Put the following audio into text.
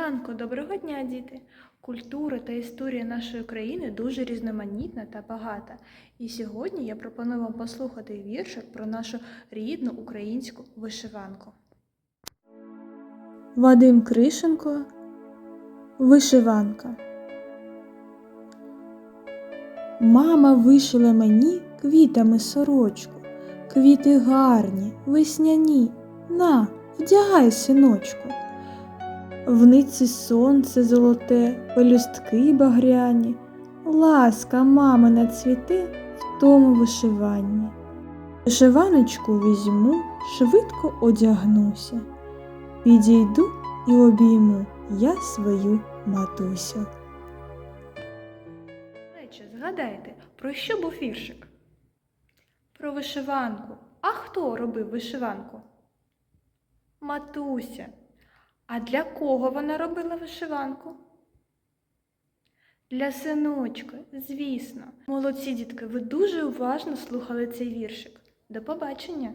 ранку, доброго дня, діти! Культура та історія нашої країни дуже різноманітна та багата. І сьогодні я пропоную вам послухати віршик про нашу рідну українську вишиванку. Вадим Кришенко Вишиванка. Мама вишила мені квітами сорочку. Квіти гарні, весняні. На, вдягай, синочку. В ниці сонце золоте, пелюстки багряні, ласка мамина цвіте в тому вишиванні. Вишиваночку візьму, швидко одягнуся, підійду і обійму я свою матусю. Згадайте, про що був віршик? Про вишиванку. А хто робив вишиванку? Матуся. А для кого вона робила вишиванку? Для синочка, звісно. Молодці, дітки, ви дуже уважно слухали цей віршик. До побачення!